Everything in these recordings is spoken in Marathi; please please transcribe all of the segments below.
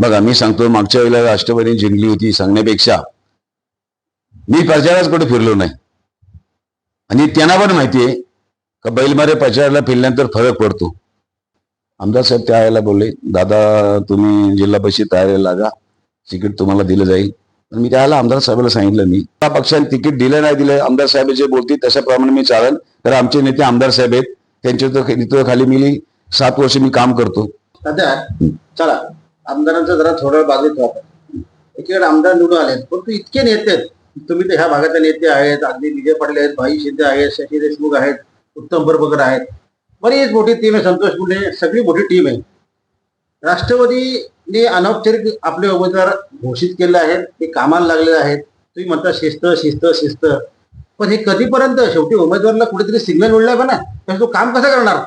बघा मी सांगतो मागच्या वेळेला राष्ट्रवादी जिंकली होती सांगण्यापेक्षा. मी प्रचाराच कुठे फिरलो नाही. आणि त्यांना पण माहितीये का बैलमारे प्रचाराला फिरल्यानंतर फरक पडतो. आमदार साहेब त्या वेळेला बोलले दादा तुम्ही जिल्हा परिषद तयारीला लागा तिकीट तुम्हाला दिलं जाईल. मी त्याला आमदार साहेबाला सांगितलं मी त्या पक्षाने तिकीट दिलं नाही दिलं. आमदार साहेब जे बोलतील तशाप्रमाणे मी चालेल. तर आमचे नेते आमदार साहेब आहेत. त्यांच्या तो- नेतृत्वाखाली मी सात वर्ष मी काम करतो. सध्या चला. आमदारांचा जरा थोडा बाधित होता एकीकडे आमदार निवडून आले परंतु इतके नेते आहेत. तुम्ही तर ह्या भागाचे नेते आहेत. अगदी विजय पाटील आहेत. भाई शिंदे आहेत. शशी देशमुख आहेत. उत्तम बरबकर आहेत. बरीच मोठी टीम आहे. संतोष मुंडे सगळी मोठी टीम आहे. राष्ट्रवादीने अनौपचारिक आपले उमेदवार घोषित केले आहेत. ते कामाला लागलेले आहेत. तुम्ही म्हणता शिस्त शिस्त शिस्त. पण हे कधीपर्यंत? शेवटी उमेदवाराला कुठेतरी सिग्नल मिळला का ना तो काम कसं करणार?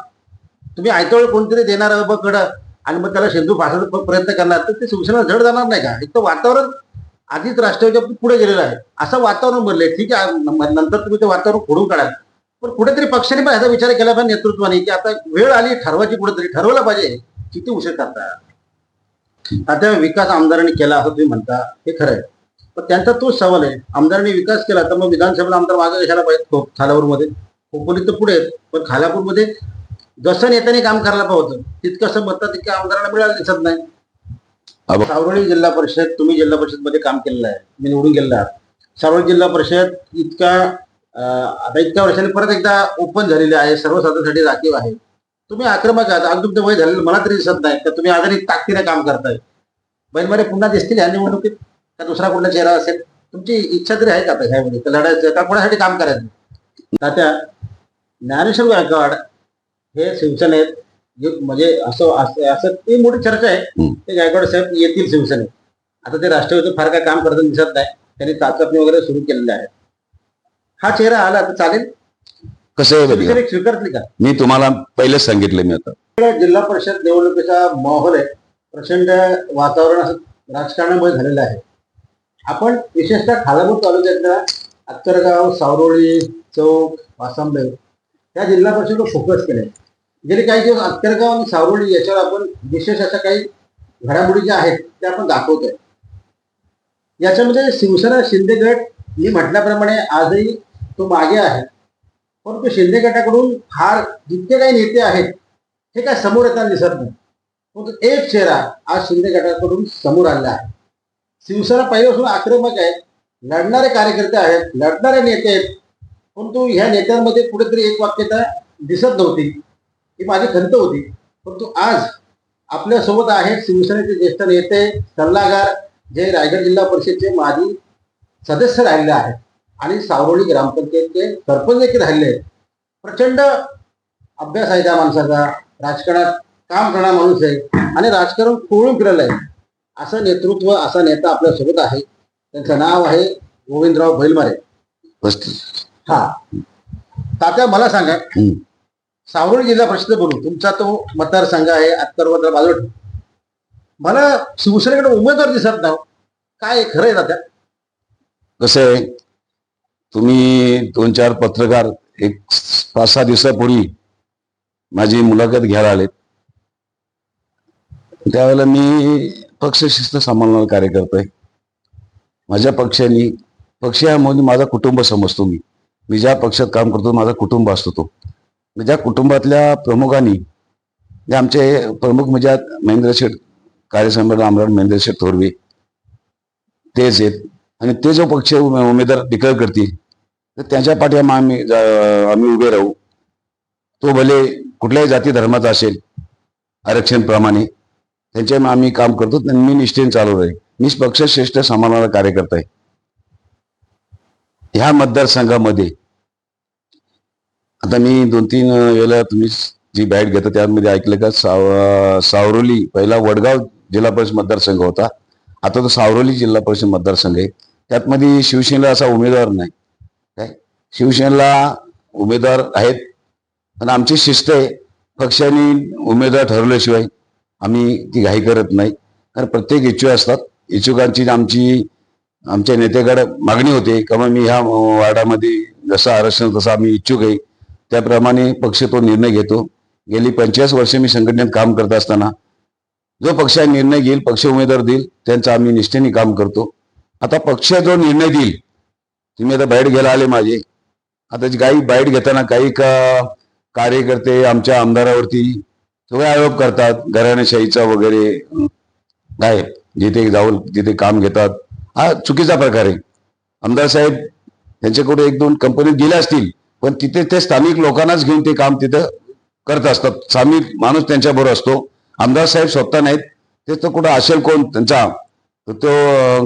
तुम्ही आयतोळ कोणतरी देणार बघ कडं? आणि मग त्याला शेंदू भाषाचा प्रयत्न करणार तर ते शिवसेना जड जाणार नाही का? एक तर वातावरण आधीच राष्ट्रवादीच्या पुढे गेलेलं आहे. असं वातावरण बनलंय. ठीक आहे नंतर तुम्ही ते वातावरण फोडून काढाल पण कुठेतरी पक्षाने पण ह्याचा विचार केला पाहिजे नेतृत्वाने की आता वेळ आली ठरवायची कुठेतरी ठरवलं पाहिजे. किती उशीर करता? आता विकास आमदारांनी केला असं तुम्ही म्हणता. हे खरं आहे. पण त्यांचा तोच सवाल आहे. आमदारांनी विकास केला तर मग विधानसभेला आमदार मागे कशाला पाहिजे खो- खालापूरमध्ये. खोपोली तर पुढे आहेत पण खालापूरमध्ये जसं नेत्याने काम करायला पाहिजे होतं तितकंसं मतं तितक्या आमदारांना मिळालं दिसत नाही. सावरळी जिल्हा परिषद तुम्ही जिल्हा परिषदमध्ये काम केलेलं आहे मी निवडून गेलेला आहे. सावरळी जिल्हा परिषद इतका आता इतक्या वर्षांनी परत एकदा ओपन झालेली आहे सर्वसाधारणसाठी राखीव आहे. तुम्ही आक्रमक आहात अगदी तुमचं वय झालेलं मला तरी दिसत नाही तर तुम्ही आधारित ताकदीने काम करताय. बैलमारे पुन्हा दिसतील ह्या निवडणुकीत? का दुसरा कुठला चेहरा असेल? तुमची इच्छा तरी आहे का आता ह्यामध्ये लढायचं का कोणासाठी काम करायचं. तात्या ज्ञानेश्वर गायकवाड हे शिवसेनेत म्हणजे असं असं ती मोठी चर्चा आहे. ते गायकवाड साहेब येतील शिवसेनेत. आता ते राष्ट्रवादीचं फार काय काम करताना दिसत नाही. त्यांनी चाचपणी वगैरे सुरू केलेली आहे. हा चेहरा आला तर चालेल. कसं स्वीकारतील का? मी तुम्हाला पहिलेच सांगितलं मी आता. जिल्हा परिषद निवडणुकीचा माहोल आहे. प्रचंड वातावरण असं राजकारणामुळे झालेलं आहे. आपण विशेषतः खालापूर तालुक्यातल्या अत्तरगाव सावरोळी चौक वासंबे त्या जिल्हा परिषदेवर फोकस केले. गेले काही दिवस अत्तरगाव आणि सावरोळी याच्यावर आपण विशेष अशा काही घडामोडी ज्या आहेत त्या आपण दाखवतोय. याच्यामध्ये शिवसेना शिंदे गट मी म्हटल्याप्रमाणे आजही तो मागे आहे. परंतु शिंदे गटाकडून फार जितके काही नेते आहेत हे काय समोर येताना दिसत नाही. परंतु एक चेहरा आज शिंदे गटाकडून समोर आलेला आहे. शिवसेना पहिल्यापासून आक्रमक आहे. लढणारे कार्यकर्ते आहेत लढणारे नेते आहेत. परंतु ह्या नेत्यांमध्ये कुठेतरी एक वाक्यता दिसत नव्हती. ही माझी खंत होती. परंतु आज आपल्यासोबत आहेत शिवसेनेचे ज्येष्ठ नेते सल्लागार जे रायगड जिल्हा परिषदचे माजी सदस्य राहिले आहेत. आणि सावरोळी ग्रामपंचायतचे सरपंच देखील राहिले आहेत. प्रचंड अभ्यास आहे त्या माणसाचा. राजकारणात काम करणारा माणूस आहे. आणि राजकारण खोळून फिरलं आहे असं नेतृत्व असा नेता आपल्यासोबत आहे. त्यांचं नाव आहे गोविंदराव बैलमारे. हा. तात्या मला सांगा. सावरोळी जिल्हा परिषद बोलू तुमचा तो मतदारसंघ आहे अत्तरवद्र बाजूट मला शिवसेनेकडे उमेदवार दिसत नाही काय? खरं आहे तात्या कसं आहे? तुम्ही दोन चार पत्रकार एक पाच सहा दिवसापूर्वी माझी मुलाखत घ्यायला आलेत. त्यावेळेला मी पक्ष शिस्त सांभाळणारा कार्यकर्ता आहे. माझ्या पक्षाने पक्ष म्हणजे माझा कुटुंब समजतो मी. मी ज्या पक्षात काम करतो माझा कुटुंब असतो तो. ज्या कुटुंबातल्या प्रमुखांनी जे आमचे प्रमुख म्हणजे महेंद्र शेठ कार्यसंघटना आमदार महेंद्र शेठ थोरवे तेच आहेत आणि ते जो पक्ष उमेदवार डिक्लेअर करतील तर त्यांच्या पाठीमा आम्ही आम्ही उभे राहू. तो भले कुठल्याही जाती धर्माचा असेल आरक्षणप्रमाणे त्यांच्या आम्ही काम करतो आणि मी निष्ठेने चालू राहील मी पक्षश्रेष्ठ समानाला कार्यकर्ता आहे ह्या मतदारसंघामध्ये आता मी दोन तीन वेळेला तुम्ही जी बॅट घेता त्यामध्ये ऐकलं का साव सावरोली पहिला वडगाव जिल्हा परिषद मतदारसंघ होता. आता तो सावरोली जिल्हा परिषद मतदारसंघ आहे. त्यात मध्ये शिवसेनेला असा उमेदवार नाही. काय? शिवसेनेला उमेदवार आहेत पण आमची शिस्त आहे. पक्षाने उमेदवार ठरवल्याशिवाय आम्ही ती घाई करत नाही. कारण प्रत्येक इच्छुक असतात. इच्छुकांची आमची आमच्या नेत्याकडे मागणी होते. का मग मी ह्या वार्डामध्ये जसं आरक्षण तसं आम्ही इच्छुक आहे. त्याप्रमाणे पक्ष तो निर्णय घेतो. गेली पंचेचाळीस वर्ष मी संघटनेत काम करत असताना जो पक्ष निर्णय घेईल पक्ष उमेदवार देईल त्यांचं आम्ही निष्ठेने काम करतो. आता पक्ष जो निर्णय देईल तुम्ही आता बाईट घ्यायला आले माझे. आता काही बाईट घेताना काही का कार्यकर्ते आमच्या आमदारावरती सगळे आरोप करतात घराणेशाहीचा वगैरे. काय? जिथे जाऊन जिथे काम घेतात. हा चुकीचा प्रकार आहे. आमदार साहेब त्यांच्याकडे एक दोन कंपनीत गेल्या असतील पण तिथे ते स्थानिक लोकांनाच घेऊन ते काम तिथं करत असतात. स्थानिक माणूस त्यांच्या बरोबर असतो. आमदार साहेब स्वतः नाहीत. ते तर कुठं असेल कोण? त्यांचा तर तो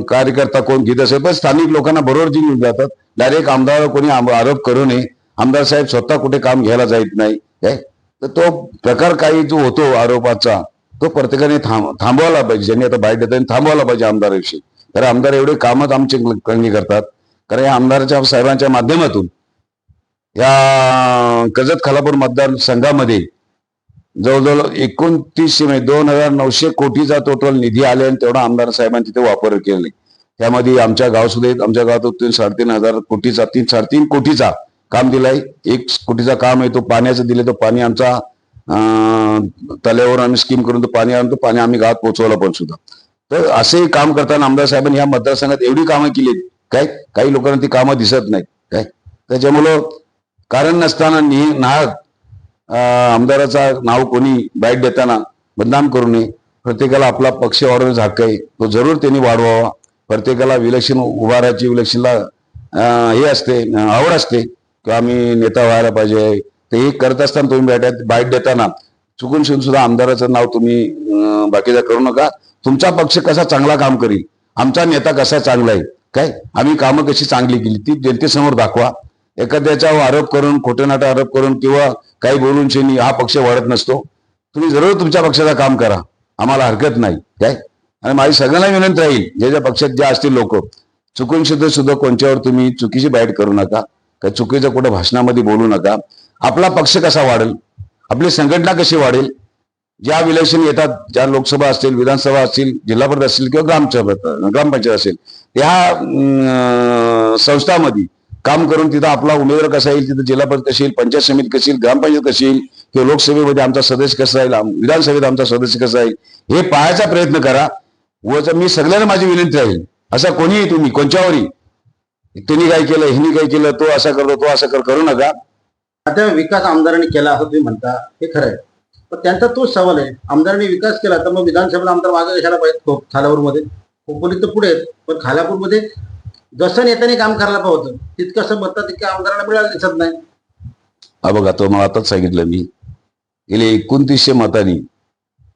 कार्यकर्ता कोण? घेत असेल पण स्थानिक लोकांना बरोबर घेऊन जातात. डायरेक्ट आमदार कोणी आम- आरोप करू नये. आमदार साहेब स्वतः कुठे काम घ्यायला जात नाही. काय तर तो प्रकार काही जो होतो आरोपाचा तो प्रत्येकाने थांब थांबवायला पाहिजे. ज्यांनी आता बाहेर देतात थांबवायला पाहिजे आमदाराविषयी. कारण आमदार एवढे कामच आमचे करतात. कारण या आमदाराच्या साहेबांच्या माध्यमातून या कर्जत खालापूर मतदारसंघामध्ये जवळजवळ एकोणतीसशे म्हणजे दोन हजार नऊशे कोटीचा टोटल निधी आले आणि तेवढा आमदार साहेबांनी तिथे वापर केले. त्यामध्ये आमच्या गाव सुद्धा आमच्या गावात तीन साडेतीन हजार कोटीचा तीन साडेतीन कोटीचा काम दिलाय. एक कोटीचा काम आहे तो पाण्याचं दिले तो पाणी आमचा तल्यावर आम्ही स्कीम करून तो पाणी आणतो. पाणी आम्ही गावात पोहोचवलं पण सुद्धा. तर असे काम करताना आमदार साहेबांनी या मतदारसंघात एवढी कामं केली काय? काही लोकांना ती कामं दिसत नाहीत. काय? त्याच्यामुळं कारण नसताना नि नाहक आमदाराचा नाव कोणी बाईट देताना बदनाम करू नये. प्रत्येकाला आपला पक्ष वाढवण्याचा हक्क आहे. तो जरूर त्यांनी वाढवावा. प्रत्येकाला विलक्षण उभारायची विलक्षणला हे असते आवड असते की आम्ही नेता व्हायला पाहिजे. ते हे करत असताना तुम्ही बॅट बाईट देताना चुकून शिवून सुद्धा आमदाराचं नाव तुम्ही बाकीचा करू नका. तुमचा पक्ष कसा चांगला काम करील? आमचा नेता कसा चांगला आहे? काय? आम्ही कामं कशी चांगली केली? ती जनतेसमोर दाखवा. एखाद्याच्यावर आरोप करून खोटेनाटा आरोप करून किंवा काही बोलून शेनी हा पक्ष वाढत नसतो. तुम्ही जरूर तुमच्या पक्षाचं काम करा. आम्हाला हरकत नाही. काय? आणि माझी सगळ्यांना विनंती राहील जे ज्या पक्षात जे असतील लोक चुकून सुद्धा सुद्धा कोणत्यावर तुम्ही चुकीची बाईट करू नका. का चुकीचं कुठं भाषणामध्ये बोलू नका. आपला पक्ष कसा वाढेल? आपली संघटना कशी वाढेल? ज्या विलेशन येतात ज्या लोकसभा असतील विधानसभा असतील जिल्हा परिषद असतील किंवा ग्रामसभा ग्रामपंचायत असेल या संस्थामध्ये काम करून तिथं आपला उमेदवार कसा येईल तिथं जिल्हा परिषद कशी येईल पंचायत समिती कशी येईल ग्रामपंचायत कशी येईल किंवा लोकसभेमध्ये आमचा सदस्य कसा येईल विधानसभेत आमचा सदस्य कसा येईल हे पाहायचा प्रयत्न करा. व मी सगळ्यांना माझी विनंती राहील. असा कोणीही तुम्ही कोणच्यावरही. त्यांनी काय केलं हिनी काय केलं तो असा करतो तो असं कर करू नका. आता विकास आमदारांनी केला असं तुम्ही म्हणता हे खरं आहे. पण त्यांचा तोच सवाल आहे. आमदारांनी विकास केला तर मग विधानसभेला आमदार मागे कशाला पाहिजे खालापूरमध्ये. खोपोली तर पुढे आहेत पण खालापूरमध्ये जसं नेत्याने काम करायला पाहतं होतं तितकंसं मत तितक्या आमदारांना मिळालं दिसत नाही. हा बघा तो मला आताच सांगितलं मी. गेले एकोणतीसशे मतांनी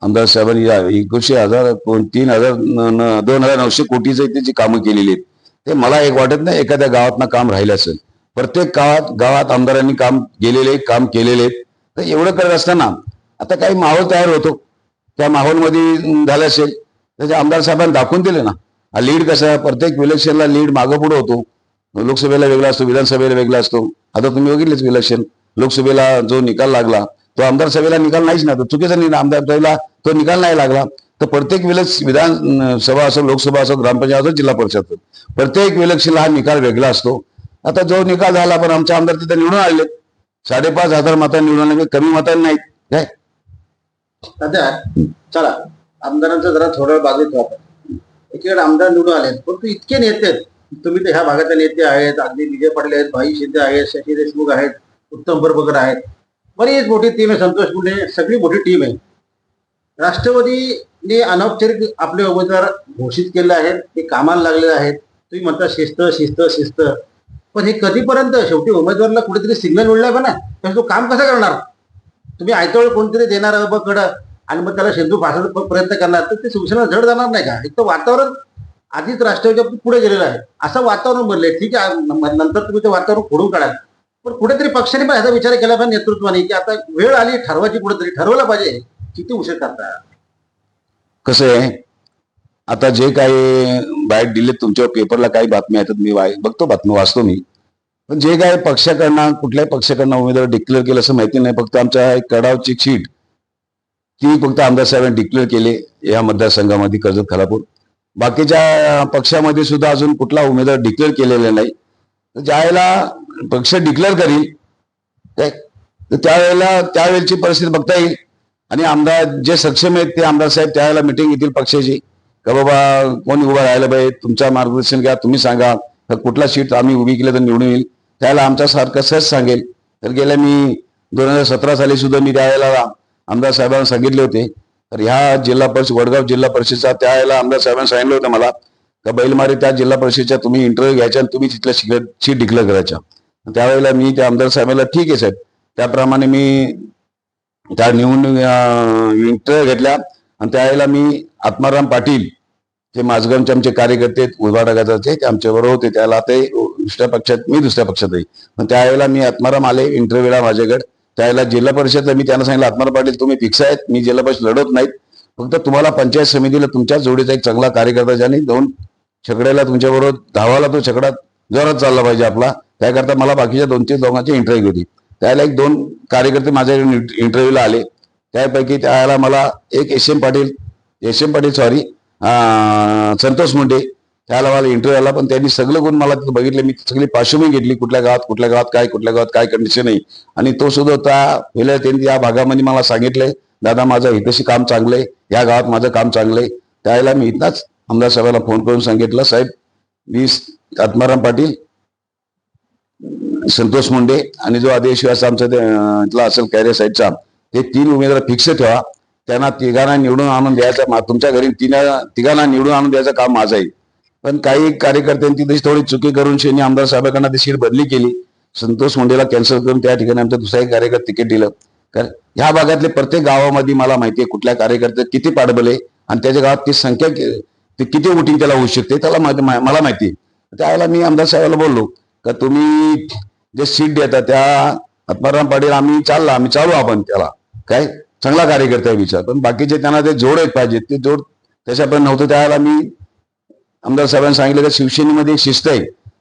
आमदार साहेबांनी या एकोणीसशे हजार तीन हजार न- दोन हजार नऊशे कोटीचे त्याची कामं केलेली आहेत. ते मला एक वाटत नाही एखाद्या गावातनं काम राहिलं असेल. प्रत्येक गावात गावात आमदारांनी काम केलेले काम केलेले आहेत. तर एवढं करत असताना आता काही माहोल तयार होतो. त्या माहोलमध्ये झालं असेल. त्याचे आमदार साहेबांनी दाखवून दिले ना हा लीड कसा प्रत्येक इलेक्शनला लीड मागं पुढं होतो. लोकसभेला वेगळा असतो विधानसभेला वेगळा असतो. आता तुम्ही बघितलेच इलेक्शन लोकसभेला जो निकाल लागला तो आमदार सभेला निकाल नाहीच ना. चुकीचा निर्णय आमदार सभेला तो निकाल नाही लागला. तर प्रत्येक विलक्ष विधान सभा असो लोकसभा असो ग्रामपंचायत असो जिल्हा परिषद असो प्रत्येक विलक्षला हा निकाल वेगळा असतो. आता जो निकाल झाला पण आमचे आमदार तिथे निवडून आले. साडेपाच हजार मतांनी निवडून आले म्हणजे कमी मतांनी नाहीत. काय? चला. आमदारांचं जरा थोडं बाजूत वापर एकीकडे आमदार निवडून आले परंतु इतके नेते आहेत. तुम्ही तर ह्या भागाचे नेते आहेत. अगदी विजय पाटील आहेत भाई शिंदे आहेत शशी देशमुख आहेत उत्तम बरबकर आहेत. बरीच मोठी टीम आहे संतोष मुंडे. सगळी मोठी टीम आहे. राष्ट्रवादीने अनौपचारिक आपले उमेदवार घोषित केले आहेत. ते कामाला लागलेले आहेत. तुम्ही म्हणता शिस्त शिस्त शिस्त. पण हे कधीपर्यंत? शेवटी उमेदवाराला कुठेतरी सिग्नल मिळला पण ना? तर तो काम कसं करणार? तुम्ही आयत्या कोणतरी देणार बकड आणि मग त्याला शेंदू फासायचा प्रयत्न करणार. तर ते शिवसेना झड जाणार नाही का? एक तर वातावरण आधीच राष्ट्रवादीच्या पुढे गेलेलं आहे. असं वातावरण बनले ठीक आहे नंतर तुम्ही ते वातावरण फोडून काढाल. पण कुठेतरी पक्षाने पण याचा विचार केला पाहिजे नेतृत्वाने की आता वेळ आली ठरवायची कुठेतरी. ठरवलं पाहिजे किती उशीर करता कसं आहे? आता जे काही बाहेर दिले तुमच्या पेपरला काही बातम्या येतात मी वाय- बघतो बातमी वाचतो मी. पण जे काय पक्षाकडनं कुठल्याही पक्षाकडनं उमेदवार डिक्लेअर केलं असं माहिती नाही. फक्त आमच्या एक कडावची सीट ती फक्त आमदार साहेबांनी डिक्लेअर केले या मतदारसंघामध्ये कर्जत खालापूर. बाकीच्या पक्षामध्ये सुद्धा अजून कुठला उमेदवार डिक्लेअर केलेला नाही. तर ज्यावेळेला पक्ष डिक्लेअर करील तर त्यावेळेला त्यावेळेची परिस्थिती बघता येईल. आणि आमदार जे सक्षम आहेत ते आमदार साहेब त्यावेळेला मिटिंग घेतील पक्षाची. का बाबा कोण उभं राहायला पाहिजे तुमचं मार्गदर्शन घ्या तुम्ही सांगा. तर कुठला सीट आम्ही उभी केलं तर निवडून येईल. त्यावेळेला आमच्या सारखं सहज सांगेल. तर गेल्या मी दोन हजार सतरा साली सुद्धा मी त्यावेळेला आमदार साहेबांना सांगितले होते. तर ह्या जिल्हा परिषद वडगाव जिल्हा परिषदचा त्यावेळेला आमदार साहेबांनी सांगितलं होतं मला का बैलमारी त्या जिल्हा परिषदच्या तुम्ही इंटरव्ह्यू घ्यायच्या आणि तुम्ही तिथल्या शिक सीट डिक्लेअर करायच्या. त्यावेळेला मी त्या आमदार साहेबांना ठीक आहे साहेब. त्याप्रमाणे मी त्या निवडणूक इंटरव्ह्यू घेतल्या आणि त्यावेळेला मी आत्माराम पाटील जे माझगावचे आमचे कार्यकर्ते आहेत, उभा ते आमच्याबरोबर होते. त्याला ते दुसऱ्या पक्षात मी दुसऱ्या पक्षात आहे पण त्यावेळेला मी आत्माराम आले इंटरव्ह्यूला माझ्याकडे. त्यावेळेला जिल्हा परिषदला मी त्यांना सांगितलं आत्माराम पाटील तुम्ही फिक्स आहेत मी जिल्हा परिषद लढवत नाहीत. फक्त तुम्हाला पंचायत समितीला तुमच्या जोडीचा एक चांगला कार्यकर्ता ज्याने दोन छकड्याला तुमच्या बरोबर धावाला तो छकडा जोरात चालला पाहिजे आपला. त्याकरता मला बाकीच्या दोन तीन दोघांची इंटरव्ह्यू होती. त्याला एक दोन कार्यकर्ते माझ्या इंटरव्ह्यूला आले. त्यापैकी त्यावेळेला मला एक S M Patil S M Patil sorry Santosh Munde त्याला मला इंटरव्ह्यू आला पण त्यांनी सगळं गुण मला तिथं बघितलं. मी सगळी पार्श्वभूमी घेतली. कुठल्या गावात कुठल्या गावात काय कुठल्या गावात काय कंडिशन आहे. आणि तो सुद्धा त्या पहिल्या त्यांनी या भागामध्ये मला सांगितलंय दादा माझं हितशी काम चांगलंय या गावात माझं काम चांगलंय त्यावेळेला मी इथलाच आमदार साहेबांना फोन करून सांगितलं साहेब मी आत्माराम पाटील संतोष मुंडे आणि जो आदिवासी आमचा इथला असेल कॅरियर साईडचा ते तीन उमेदवार फिक्स ठेवा त्यांना तिघांना निवडून आणून द्यायचा तुमच्या घरी तिघांना निवडून आणून द्यायचं काम माझं आहे. पण काही कार्यकर्त्यांची तशी थोडी चुकी करून शेनी आमदार साहेबांना ती सीट बदली केली. संतोष मुंडेला कॅन्सल करून त्या ठिकाणी आमच्या दुसऱ्या एक कार्यकर्ते तिकीट दिलं. कारण ह्या भागातले प्रत्येक गावामध्ये मला माहिती आहे कुठल्या कार्यकर्ते किती पाठबले आणि त्याच्या गावात ती संख्या ते किती वोटिंग त्याला होऊ शकते त्याला मा- मला माहिती आहे. त्यावेळेला मी आमदार साहेबाला बोललो का तुम्ही जे सीट देता त्या आत्माराम पाटील आम्ही चालला आम्ही चालू आपण त्याला. काय? चांगला कार्यकर्ता आहे विचार. पण बाकीचे त्यांना ते जोड आहेत पाहिजे ते जोड त्याच्यापर्यंत नव्हतं. त्यावेळेला मी आमदार साहेबांनी सांगितलं की शिवसेनेमध्ये एक शिस्त आहे.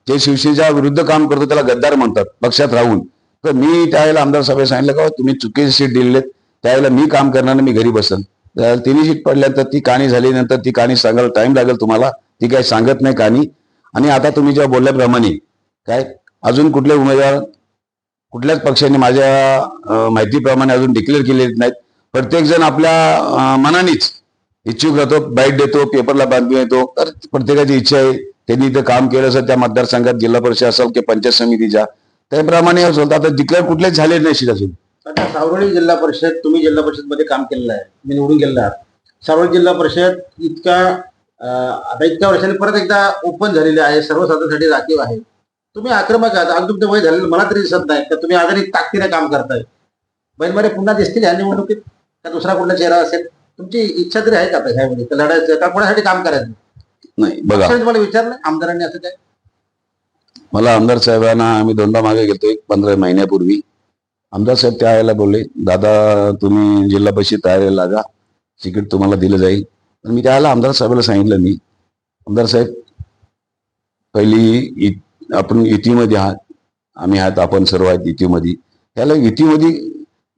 जे शिवसेनेच्या विरुद्ध काम करतो त्याला गद्दार म्हणतात पक्षात राहून. तर मी त्यावेळेला आमदार साहेबांनी सांगितलं का तुम्ही चुकीची सीट दिलेत त्यावेळेला मी काम करणार मी घरी बसन. तिन्ही सीट पडल्यानंतर ती कहाणी झाली नंतर ती कहाणी सांगायला टाइम लागेल तुम्हाला. ती काही सांगत नाही कहाणी. आणि आता तुम्ही जेव्हा बोलल्याप्रमाणे काय अजून कुठले उमेदवार कुठल्याच पक्षाने माझ्या माहितीप्रमाणे अजून डिक्लेअर केलेले नाहीत. प्रत्येक जण आपल्या मनानेच इच्छुक राहतो बाईट देतो पेपरला बातमी येतो तर प्रत्येकाची इच्छा आहे. त्यांनी इथं काम केलं असेल त्या मतदारसंघात जिल्हा परिषद असेल की पंचायत समितीच्या. त्याप्रमाणे आता डिक्लेअर कुठलेच झाले नाही सीट अजून. आता सावरळी जिल्हा परिषद तुम्ही जिल्हा परिषदमध्ये काम केलेलं आहे. मी निवडून गेलेला आहात सावरळी जिल्हा परिषद इतका आता इतक्या वर्षांनी परत एकदा ओपन झालेली आहे. सर्वसाधारणसाठी राखीव आहे. तुम्ही आक्रमक आहात. अजून तुमचं वय झालेलं मला तरी दिसत नाही. तर तुम्ही आजारी ताकदीने काम करताय. बैलमारे पुन्हा दिसतील ह्या निवडणुकीत? का दुसरा कुठला चेहरा असेल? तुमची इच्छा तरी आहे का आता लढायचं का कोणासाठी काम करायचं? नाही बघा. पक्षाने तुम्हाला विचारलं आमदारांनी असं काय? मला आमदार साहेबांना आम्ही दोनदा मागे गेलतो एक पंधरा महिन्यापूर्वी. आमदार साहेब त्यावेळेला बोलले दादा तुम्ही जिल्हा परिषद तयारीला लागा तिकीट तुम्हाला दिलं जाईल. पण मी त्यावेळेला आमदार साहेबाला सांगितलं मी आमदार साहेब पहिली इ- आपण युतीमध्ये आहात आम्ही आहात आपण सर्व आहेत युतीमध्ये त्याला युतीमध्ये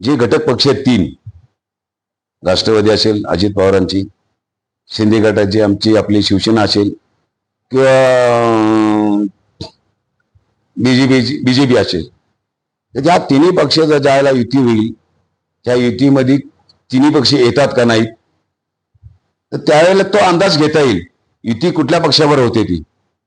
जे घटक पक्ष आहेत तीन. राष्ट्रवादी असेल अजित पवारांची शिंदे गटाची आमची आपली शिवसेना असेल किंवा बीजेपी बीजेपी असेल. तर त्या तिन्ही पक्षाचा ज्याला युती होईल त्या युतीमध्ये तिन्ही पक्ष येतात का नाहीत? तर त्यावेळेला तो अंदाज घेता येईल युती कुठल्या पक्षावर होते ती.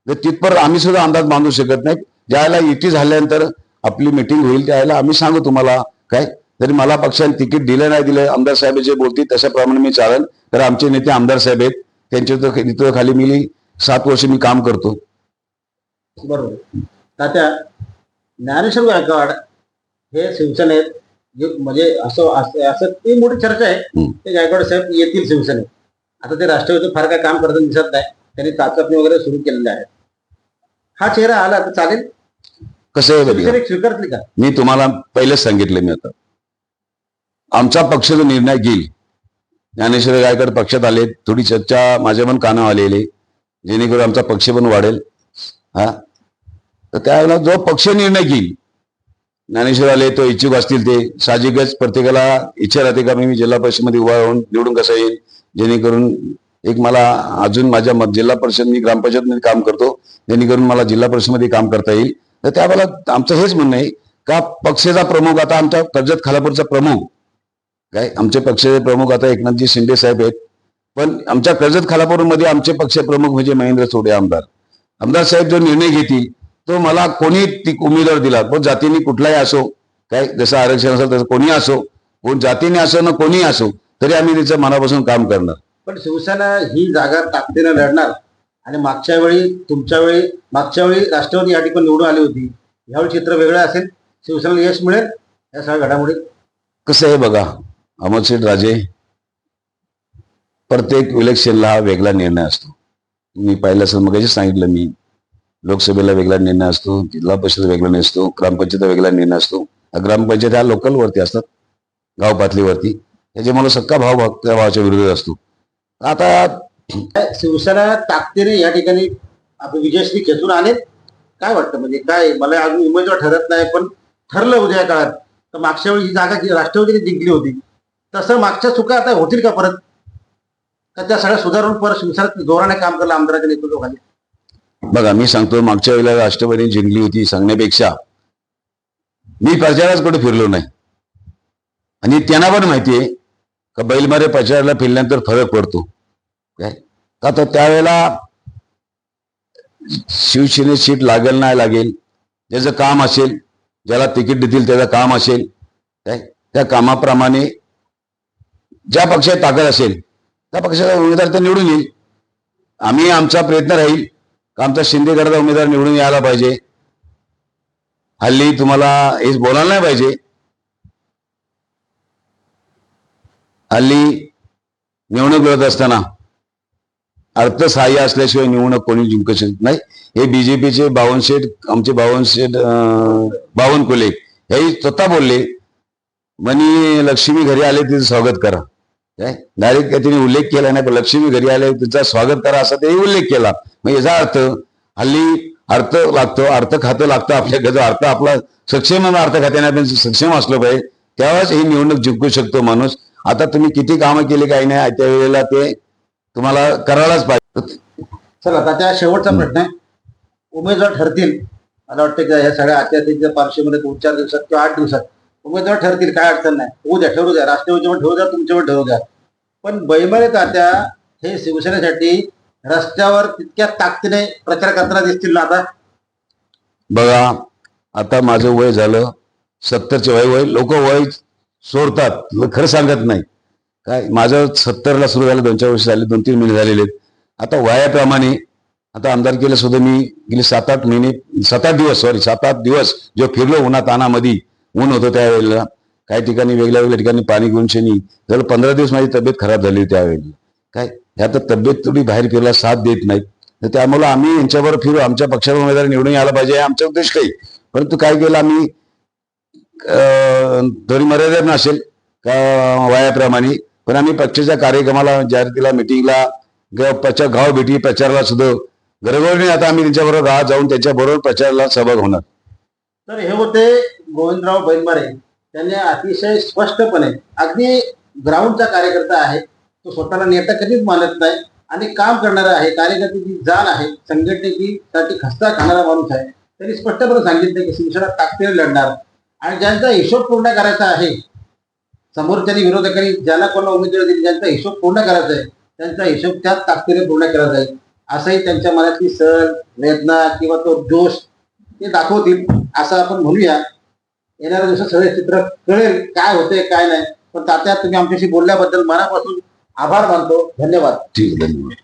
तर तिथपर आम्ही सुद्धा अंदाज बांधू शकत नाही ज्यावेळेला युती झाल्यानंतर आपली मिटिंग होईल त्यावेळेला आम्ही सांगू तुम्हाला काय जरी मला पक्षाने तिकीट दिलं नाही दिलं. आमदार साहेब जे बोलतील तशाप्रमाणे मी चालेल तर आमचे नेते आमदार साहेब आहेत. त्यांच्या नेतृत्वाखाली मी सात वर्ष मी काम करतो. बरोबर. तात्या ज्ञानेश्वर गायकवाड हे शिवसेनेत म्हणजे असं असं असं ती मोठी चर्चा आहे. ते गायकवाड साहेब येतील शिवसेनेत. आता ते राष्ट्रवादी फार काय काम करताना दिसत नाही. त्यांनी चाचपणी वगैरे सुरू केलेले आहे. हा चेहरा आला तर चालेल? कसं स्वीकारतील का? मी तुम्हाला पहिलेच सांगितलं मी आता. आमचा पक्ष जो निर्णय घेईल. ज्ञानेश्वर गायकर पक्षात आले थोडी चर्चा माझ्या पण कानावर आलेली जेणेकरून आमचा पक्ष पण वाढेल. हा? तर त्यावेळेला जो पक्ष निर्णय घेईल ज्ञानेश्वर आले तो इच्छुक असतील ते साहजिकच प्रत्येकाला इच्छा राहते का मी जिल्हा परिषदमध्ये उभा राहून निवडून कसा येईल? जेणेकरून एक मला अजून माझ्या मत- जिल्हा परिषद मी ग्रामपंचायतमध्ये काम करतो जेणेकरून मला जिल्हा परिषदमध्ये काम करता येईल. तर त्यावेळेला आमचं हेच म्हणणं आहे का पक्षाचा प्रमुख आता आमच्या कर्जत खालापूरचा प्रमुख काय? आमचे पक्षाचे प्रमुख आता एकनाथजी शिंदे साहेब आहेत. पण आमच्या कर्जत खालापूरमध्ये आमचे पक्ष प्रमुख म्हणजे महेंद्र चोडे आमदार. आमदार साहेब जो निर्णय घेतील तो मला कोणी ती उमेदवार दिला? पण जातीने कुठलाही असो काय? जसं आरक्षण असेल तसं कोणी असो कोण जातीने असो ना कोणी असो तरी आम्ही त्याचं मनापासून काम करणार. पण शिवसेना ही जागा ताकदीनं लढणार. आणि मागच्या वेळी तुमच्या वेळी मागच्या वेळी राष्ट्रवादी या ठिकाणी निवडून आली होती. यावेळी चित्र वेगळं असेल. शिवसेनेला यश मिळेल या सगळ्या घडामोडी. कसं आहे बघा अमरशेठ राजे प्रत्येक इलेक्शनला हा वेगळा निर्णय असतो. मी पाहिलं असं मग सांगितलं मी लोकसभेला वेगळा निर्णय असतो जिल्हा परिषद वेगळा निर्णय असतो ग्रामपंचायत वेगळा निर्णय असतो. ग्रामपंचायत ह्या लोकल वरती असतात गाव पातळीवरती. त्याच्यामुळे सक्का भाव त्या भावाच्या विरोधात असतो. आता शिवसेना ताकदीने या ठिकाणी आपण विजयश्री खेचून आले काय वाटतं? म्हणजे काय मला अजून उमेदवार ठरत नाही पण ठरलं उद्या या काळात. तर मागच्या वेळी ही जागा राष्ट्रवादीने जिंकली होती. तसं मागच्या चुका आता होतील का परत? का त्या सगळ्या सुधारून परत शिवसेना जोराने काम केलं आमदाराच्या नेतृत्वाखाली. बघा मी सांगतो मागच्या वेळेला राष्ट्रवादी जिंकली होती सांगण्यापेक्षा. मी प्रचाराच कुठे फिरलो नाही. आणि त्यांना पण माहितीये का बैलमारे प्रचाराला फिरल्यानंतर फरक पडतो. काय? का तर त्यावेळेला शिवसेनेत सीट लागेल नाही लागेल ज्याचं काम असेल ज्याला तिकीट देतील त्याचं काम असेल. काय? त्या कामाप्रमाणे ज्या पक्षात ताकद असेल त्या पक्षाचा उमेदवार तर निवडून येईल. आम्ही आमचा प्रयत्न राहील का आमचा शिंदेगडाचा उमेदवार निवडून यायला पाहिजे? हल्ली तुम्हाला हेच बोलायला नाही पाहिजे. हल्ली निवडणूक लढत असताना अर्थसहाय्य असल्याशिवाय निवडणूक कोणी जिंकू शकत नाही. हे बीजेपीचे बावनशेठ आमचे बावनशेठ बावनकुले हेही स्वतः बोलले. म्हणे लक्ष्मी घरी आले तिचं स्वागत करा. काय डायरेक्ट काय तिने उल्लेख केला नाही पण लक्ष्मी घरी आले तिचा स्वागत करा असा ते उल्लेख केला. मग याचा अर्थ हल्ली अर्थ लागतो अर्थ खातं लागतं आपल्या घरचं अर्थ आपला सक्षम अर्थ खात्याने आपण सक्षम असलो पाहिजे तेव्हाच ही निवडणूक जिंकू शकतो माणूस. आता तुम्ही किती कामं केली काही नाही त्या वेळेला ते तुम्हाला करायलाच पाहिजे. चला आता त्या शेवटचा प्रश्न आहे. उमेदवार ठरतील. मला वाटतं की या सगळ्या अत्याचाराच्या पार्श्वमध्ये दोन चार दिवसात किंवा आठ दिवसात उमेदवार ठरतील काय अडचण नाही. होऊ द्या ठरू द्या. राष्ट्रवादीवर ठरवू द्या तुमच्यावर ठरू द्या. पण बैमारे तात्या हे शिवसेनेसाठी रस्त्यावर तितक्या ताकदीने प्रचार करताना दिसतील ना आता? बघा आता माझं वय झालं सत्तरचे वय वय लोक वय सोडतात खरं सांगत नाही. काय माझं सत्तरला सुरू झालं दोन चार वर्ष झाले दोन तीन महिने झालेले. आहेत आता वयाप्रमाणे आता आमदारकीला सुद्धा मी गेले सात आठ महिने सात आठ दिवस सॉरी सात आठ दिवस जो फिरलो उन्हा तानामध्ये ऊन होतं त्यावेळेला. काही ठिकाणी वेगळ्या वेगळ्या ठिकाणी पाणी घेऊन शेणी झालं पंधरा दिवस माझी तब्येत खराब झाली त्यावेळेला काय? ह्या तर तब्येत थोडी बाहेर फिरायला साथ देत नाहीत तर त्यामुळे आम्ही यांच्याबरोबर फिरू. आमच्या पक्षाचा उमेदवार निवडून यायला पाहिजे. आमचा उद्देश काही. परंतु काय केलं आम्ही? थोडी मर्यादा नसेल. का वयाप्रमाणे. पण आम्ही पक्षाच्या कार्यक्रमाला जाहिरातीला मिटिंगला पक्षा गाव भेटी प्रचाराला सुद्धा घरोघरी आता आम्ही त्यांच्याबरोबर गावात जाऊन त्यांच्याबरोबर प्रचाराला सहभाग होणार. तर हे होते गोविंदराव बैलमारे त्यांनी अतिशय स्पष्टपणे अगदी ग्राउंडचा कार्यकर्ता आहे तो स्वतःला नेता कधीच मानत नाही आणि काम करणारा आहे कार्यकर्त्याची जाण आहे संघटनेची खस्ता खाणारा माणूस आहे त्यांनी स्पष्टपणे सांगितलं की शिवसेना ताकदीने लढणार. आणि ज्यांचा हिशोब पूर्ण करायचा आहे समोरच्यानी विरोधकांनी ज्यांना कोणाला उमेदवार दिली ज्यांचा हिशोब पूर्ण करायचा आहे त्यांचा हिशोब त्याच ताकदीने पूर्ण करायचा आहे. असंही त्यांच्या मनातली सण वेदना किंवा तो जोश ते दाखवतील असं आपण म्हणूया. येणाऱ्या दिवसात सगळे चित्र कळेल काय होते काय नाही. पण तात्या तुम्ही आमच्याशी बोलल्याबद्दल मनापासून आभार मानतो. धन्यवाद. ठीक धन्यवाद.